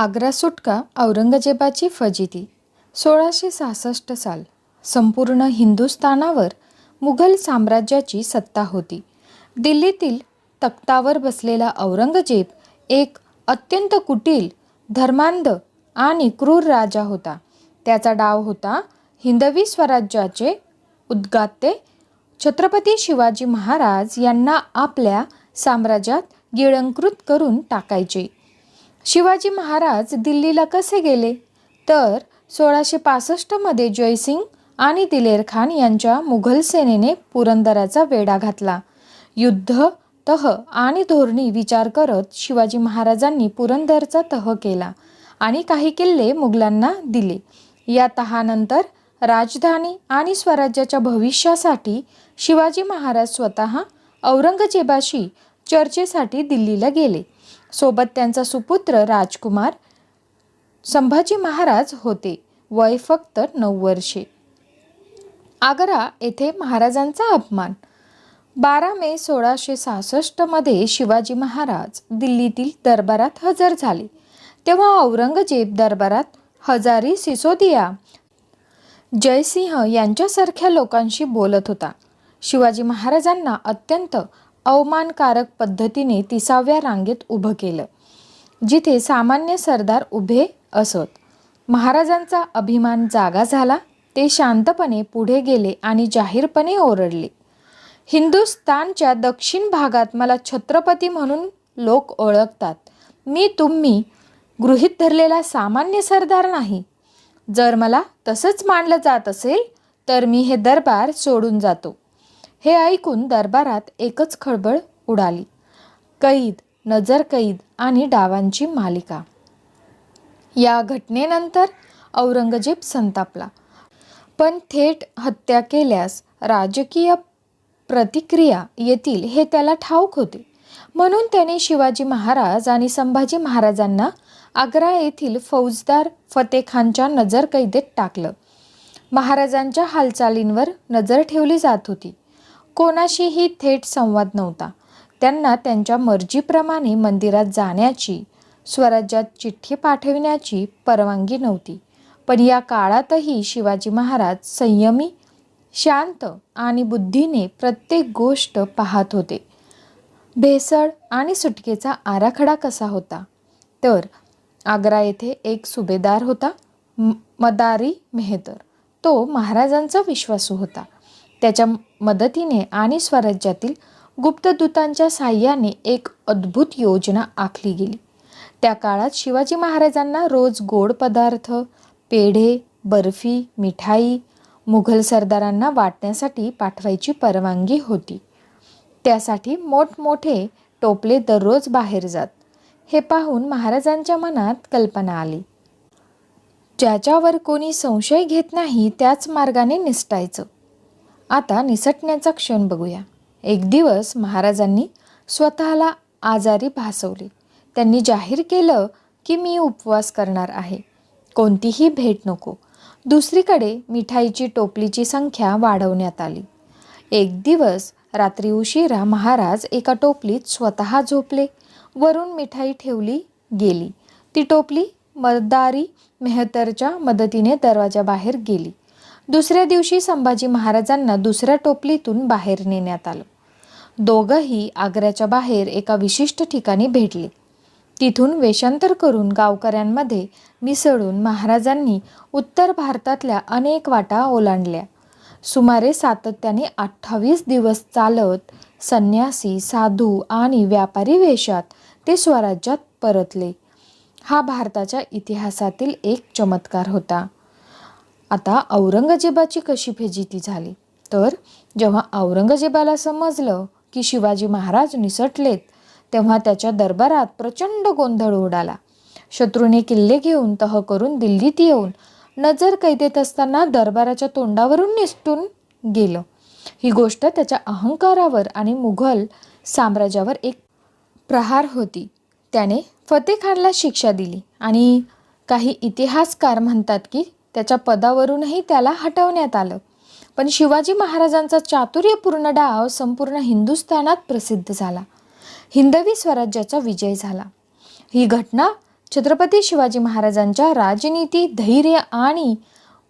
आग्रा सुटका औरंगजेबाची फजिती. सोळाशे सहासष्ट साल. संपूर्ण हिंदुस्थानावर मुघल साम्राज्याची सत्ता होती. दिल्लीतील तख्तावर बसलेला औरंगजेब एक अत्यंत कुटील धर्मांध आणि क्रूर राजा होता. त्याचा डाव होता हिंदवी स्वराज्याचे उद्गाते छत्रपती शिवाजी महाराज यांना आपल्या साम्राज्यात गिळंकृत करून टाकायचे. शिवाजी महाराज दिल्लीला कसे गेले? तर सोळाशे पासष्टमध्ये जयसिंग आणि दिलेर खान यांच्या मुघल सेनेने पुरंदराचा वेढा घातला. युद्ध तह आणि धोरणी विचार करत शिवाजी महाराजांनी पुरंदरचा तह केला आणि काही किल्ले मुघलांना दिले. या तहानंतर राजधानी आणि स्वराज्याच्या भविष्यासाठी शिवाजी महाराज स्वतः औरंगजेबाशी चर्चेसाठी दिल्लीला गेले. सोबत त्यांचा सुपुत्र राजकुमार संभाजी महाराज होते. वय फक्त नऊ वर्षे. आग्रा येथे महाराजांचा अपमान. बारा मे सोळाशे सहासष्टमध्ये शिवाजी महाराज दिल्लीतील दरबारात हजर झाले. तेव्हा औरंगजेब दरबारात हजारी सिसोदिया जयसिंह यांच्यासारख्या लोकांशी बोलत होता. शिवाजी महाराजांना अत्यंत अवमानकारक पद्धतीने तिसाव्या रांगेत उभं केलं जिथे सामान्य सरदार उभे असत. महाराजांचा अभिमान जागा झाला ते शांतपणे पुढे गेले आणि जाहीरपणे ओरडले हिंदुस्तानच्या दक्षिण भागात मला छत्रपती म्हणून लोक ओळखतात. मी तुम्ही गृहीत धरलेला सामान्य सरदार नाही. जर मला तसंच मानलं जात असेल तर मी हे दरबार सोडून जातो. हे ऐकून दरबारात एकच खळबळ उडाली. कैद नजर कैद आणि डावांची मालिका. या घटनेनंतर औरंगजेब संतापला. पण थेट हत्या केल्यास राजकीय प्रतिक्रिया येतील हे त्याला ठाऊक होते. म्हणून त्याने शिवाजी महाराज आणि संभाजी महाराजांना आग्रा येथील फौजदार फतेखानच्या नजरकैदेत टाकलं. महाराजांच्या हालचालींवर नजर ठेवली जात होती. कोणाशीही थेट संवाद नव्हता. त्यांना त्यांच्या मर्जीप्रमाणे मंदिरात जाण्याची स्वराज्यात चिठ्ठी पाठविण्याची परवानगी नव्हती. पण या काळातही शिवाजी महाराज संयमी शांत आणि बुद्धीने प्रत्येक गोष्ट पाहत होते. भेसळ आणि सुटकेचा आराखडा कसा होता? तर आग्रा येथे एक सुभेदार होता म- मदारी मेहतर. तो महाराजांचा विश्वासू होता. त्याच्या मदतीने आणि स्वराज्यातील गुप्तदूतांच्या साह्याने एक अद्भुत योजना आखली गेली. त्या काळात शिवाजी महाराजांना रोज गोड पदार्थ पेढे बर्फी मिठाई मुघल सरदारांना वाटण्यासाठी पाठवायची परवानगी होती. त्यासाठी मोठमोठे टोपले दररोज बाहेर जात. हे पाहून महाराजांच्या मनात कल्पना आली. ज्याच्यावर कोणी संशय घेत नाही त्याच मार्गाने निसटायचं. आता निसटण्याचा क्षण बघूया. एक दिवस महाराजांनी स्वतःला आजारी भासवले. त्यांनी जाहीर केलं की मी उपवास करणार आहे. कोणतीही भेट नको. दुसरीकडे मिठाईची टोपलीची संख्या वाढवण्यात आली. एक दिवस रात्री उशिरा महाराज एका टोपलीत स्वतः झोपले. वरून मिठाई ठेवली गेली. ती टोपली मदारी मेहतरच्या मदतीने दरवाजाबाहेर गेली. दुसऱ्या दिवशी संभाजी महाराजांना दुसऱ्या टोपलीतून बाहेर नेण्यात आलं. दोघंही आग्र्याच्या बाहेर एका विशिष्ट ठिकाणी भेटले. तिथून वेषांतर करून गावकऱ्यांमध्ये मिसळून महाराजांनी उत्तर भारतातल्या अनेक वाटा ओलांडल्या. सुमारे सातत्याने अठ्ठावीस दिवस चालत संन्यासी साधू आणि व्यापारी वेशात ते स्वराज्यात परतले. हा भारताच्या इतिहासातील एक चमत्कार होता. आता औरंगजेबाची कशी फेजिती झाली? तर जेव्हा औरंगजेबाला समजलं की शिवाजी महाराज निसटलेत तेव्हा त्याच्या दरबारात प्रचंड गोंधळ उडाला शत्रूने किल्ले घेऊन तह करून दिल्लीत येऊन नजर कैदेत असताना दरबाराच्या तोंडावरून निसटून गेलं. ही गोष्ट त्याच्या अहंकारावर आणि मुघल साम्राज्यावर एक प्रहार होती. त्याने फतेखानला शिक्षा दिली आणि काही इतिहासकार म्हणतात की त्याच्या पदावरूनही त्याला हटवण्यात आलं. पण शिवाजी महाराजांचा चातुर्यपूर्ण डाव संपूर्ण हिंदुस्थानात प्रसिद्ध झाला. हिंदवी स्वराज्याचा विजय झाला. ही घटना छत्रपती शिवाजी महाराजांच्या राजनीती धैर्य आणि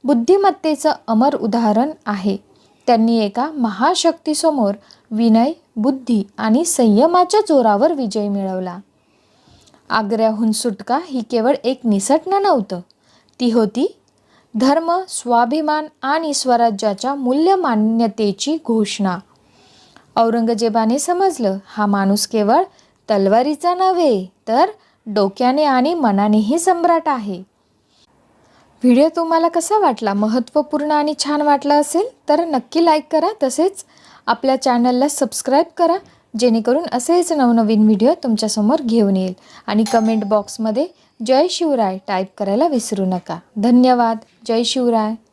बुद्धिमत्तेचं अमर उदाहरण आहे. त्यांनी एका महाशक्तीसमोर विनय बुद्धी आणि संयमाच्या जोरावर विजय मिळवला. आग्र्याहून सुटका ही केवळ एक निसटणं नव्हतं. ती होती धर्म स्वाभिमान आणि स्वराज्याच्या मूल्यमान्यतेची घोषणा. औरंगजेबाने समजलं हा माणूस केवळ तलवारीचा नव्हे तर डोक्याने आणि मनानेही सम्राट आहे. व्हिडिओ तुम्हाला कसा वाटला? महत्त्वपूर्ण आणि छान वाटला असेल तर नक्की लाईक करा तसेच आपल्या चॅनलला सबस्क्राईब करा जेणेकरून असेच नवनवीन व्हिडिओ तुमच्यासमोर घेऊन येईल. आणि कमेंट बॉक्समध्ये जय शिवराय टाईप करायला विसरू नका. धन्यवाद. जय शिवराय.